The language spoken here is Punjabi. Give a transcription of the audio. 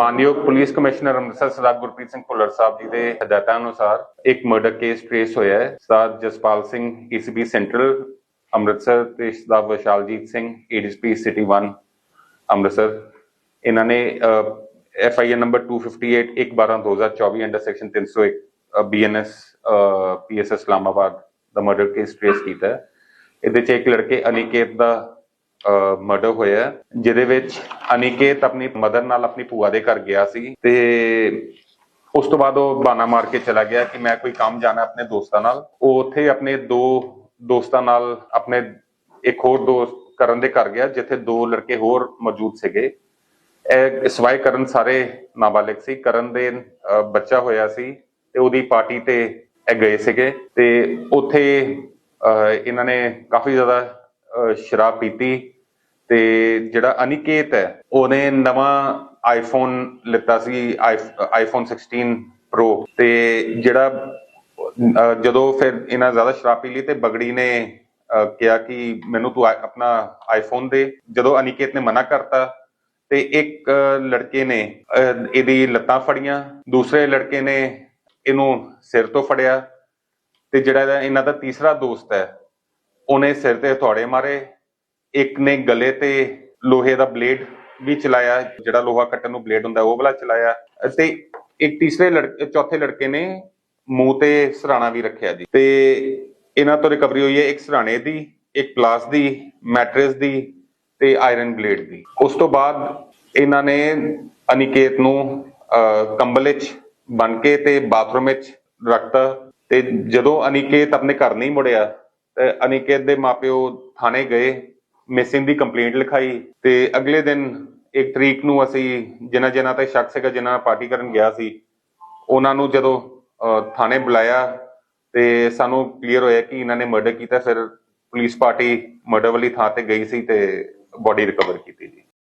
ਮਾਨਯੋਗ ਪੁਲਿਸ ਕਮਿਸ਼ਨਰ ਅੰਮ੍ਰਿਤਸਰ ਸਰਦਾਰ ਗੁਰਪ੍ਰੀਤ ਸਿੰਘ ਭੁੱਲਰ ਸਾਹਿਬ ਜੀ ਦੇ ਹਦਾਇਤਾਂ ਅਨੁਸਾਰ ਇੱਕ ਮਰਡਰ ਕੇਸ ਟ੍ਰੇਸ ਹੋਇਆ ਹੈ। ਸਰਦਾਰ ਜਸਪਾਲ ਸਿੰਘ ਏਸੀਪੀ ਸੈਂਟਰਲ, ਅੰਮ੍ਰਿਤਸਰ ਤੇ ਸਰਦਾਰ ਵਿਸ਼ਾਲਜੀਤ ਸਿੰਘ ਏਡੀਸਪੀ ਸਿਟੀ 1 ਅੰਮ੍ਰਿਤਸਰ। ਇਹਨਾਂ ਨੇ F I R number 258 1 12 2024 under section 301 BNS PSS Islamabad the murder case trace ਕੀਤਾ ਇਹਦੇ ਚ ਇੱਕ ਲੜਕੇ ਅਨਿਕੇਤ ਦਾ ਮਰਡਰ ਹੋਇਆ ਜਿਹਦੇ ਵਿੱਚ ਅਨਿਕੇਤ ਆਪਣੀ ਮਦਰ ਨਾਲ ਆਪਣੀ ਭੂਆ ਦੇ ਘਰ ਗਿਆ ਸੀ ਤੇ ਉਸ ਤੋਂ ਬਾਅਦ ਉਹ ਬਾਨਾ ਮਾਰ ਕੇ ਚਲਾ ਗਿਆ ਕਿ ਮੈਂ ਕੋਈ ਕੰਮ ਜਾਣਾ ਆਪਣੇ ਦੋਸਤਾਂ ਨਾਲ। ਉਹ ਉੱਥੇ ਆਪਣੇ ਦੋ ਦੋਸਤਾਂ ਨਾਲ ਆਪਣੇ ਇੱਕ ਹੋਰ ਦੋਸਤ ਕਰਨ ਦੇ ਘਰ ਗਿਆ ਜਿੱਥੇ ਦੋ ਲੜਕੇ ਹੋਰ ਮੌਜੂਦ ਸੀਗੇ। ਇਹ ਸਵਾਈ ਕਰਨ ਸਾਰੇ ਨਾਬਾਲਿਗ ਸੀ। ਕਰਨ ਦੇ ਬੱਚਾ ਹੋਇਆ ਸੀ ਤੇ ਉਹਦੀ ਪਾਰਟੀ ਤੇ ਇਹ ਗਏ ਸੀਗੇ ਤੇ ਉੱਥੇ ਅਹ, ਇਹਨਾਂ ਨੇ ਕਾਫੀ ਜ਼ਿਆਦਾ ਸ਼ਰਾਬ ਪੀਤੀ ਤੇ ਜਿਹੜਾ ਅਨਿਕੇਤ ਹੈ, ਉਹਨੇ ਨਵਾਂ ਆਈਫੋਨ ਲਿੱਤਾ ਸੀ ਆਈਫੋਨ 16 ਪ੍ਰੋ ਤੇ ਜਿਹੜਾ ਜਦੋਂ ਫਿਰ ਇਹਨਾਂ ਜ਼ਿਆਦਾ ਸ਼ਰਾਬ ਪੀ ਲਈ ਤੇ ਬਗੜੀ ਨੇ ਕਿਹਾ ਕਿ ਮੈਨੂੰ ਤੂੰ ਆ- ਆਪਣਾ ਆਈਫੋਨ ਦੇ। ਜਦੋਂ ਅਨਿਕੇਤ ਨੇ ਮਨਾ ਕਰਤਾ ਤੇ ਇੱਕ ਲੜਕੇ ਨੇ ਇਹਦੀ ਲੱਤਾਂ ਫੜੀਆਂ, ਦੂਸਰੇ ਲੜਕੇ ਨੇ ਇਹਨੂੰ ਸਿਰ ਤੋਂ ਫੜਿਆ ਤੇ ਜਿਹੜਾ ਇਹਨਾਂ ਦਾ ਤੀਸਰਾ ਦੋਸਤ ਹੈ ਉਹਨੇ ਸਿਰ ਤੇ ਹਥੌੜੇ ਮਾਰੇ। ਇੱਕ ਨੇ ਗਲੇ ਤੇ ਲੋਹੇ ਦਾ ਬਲੇਡ ਵੀ ਚਲਾਇਆ, ਜਿਹੜਾ ਲੋਹਾ ਕੱਟਣ ਨੂੰ ਬਲੇਡ ਹੁੰਦਾ, ਉਹ ਵਾਲਾ ਚਲਾਇਆ ਤੇ ਇੱਕ ਤੀਸਰੇ ਲੜਕੇ ਚੌਥੇ ਲੜਕੇ ਨੇ ਮੂੰਹ ਤੇ ਸਰਾਣਾ ਵੀ ਰੱਖਿਆ ਜੀ। ਤੇ ਇਹਨਾਂ ਤੋਂ ਰਿਕਵਰੀ ਹੋਈ ਹੈ ਇੱਕ ਸਰਾਣੇ ਦੀ, ਇੱਕ ਪਲਾਸ ਦੀ, ਮੈਟਰਸ ਦੀ ਤੇ ਆਇਰਨ ਬਲੇਡ ਦੀ। ਉਸ ਤੋਂ ਬਾਅਦ ਇਹਨਾਂ ਨੇ ਅਨਿਕੇਤ ਨੂੰ ਕੰਬਲ ਵਿੱਚ ਬਨ ਕੇ ਤੇ ਬਾਥਰੂਮ ਵਿੱਚ ਰੱਖਤਾ ਤੇ ਜਦੋਂ ਅਨਿਕੇਤ ਆਪਣੇ ਘਰ ਨਹੀਂ ਮੁੜਿਆ ਤੇ ਅਨਿਕੇਤ ਦੇ ਮਾਪਿਓ ਥਾਣੇ ਗਏ ਮਿਸਿੰਗ ਦੀ ਕੰਪਲੇਂਟ ਲਿਖਾਈ ਤੇ ਅਗਲੇ ਦਿਨ ਇੱਕ ਤਰੀਕ ਨੂੰ ਅਸੀਂ ਜਿਨ੍ਹਾਂ ਜਿਨ੍ਹਾਂ ਤੇ ਸ਼ੱਕ ਸੀਗਾ, ਜਿਨ੍ਹਾਂ ਨਾਲ ਪਾਰਟੀ ਕਰਨ ਗਿਆ ਸੀ, ਉਹਨਾਂ ਨੂੰ ਜਦੋਂ ਥਾਣੇ ਬੁਲਾਇਆ ਤੇ ਸਾਨੂੰ ਕਲੀਅਰ ਹੋਇਆ ਕਿ ਇਹਨਾਂ ਨੇ ਮਰਡਰ ਕੀਤਾ, ਫਿਰ ਪੁਲਿਸ ਪਾਰਟੀ ਮਰਡਰ ਵਾਲੀ ਥਾਂ ਤੇ ਗਈ ਸੀ ਤੇ ਬੋਡੀ ਰਿਕਵਰ ਕੀਤੀ ਜੀ।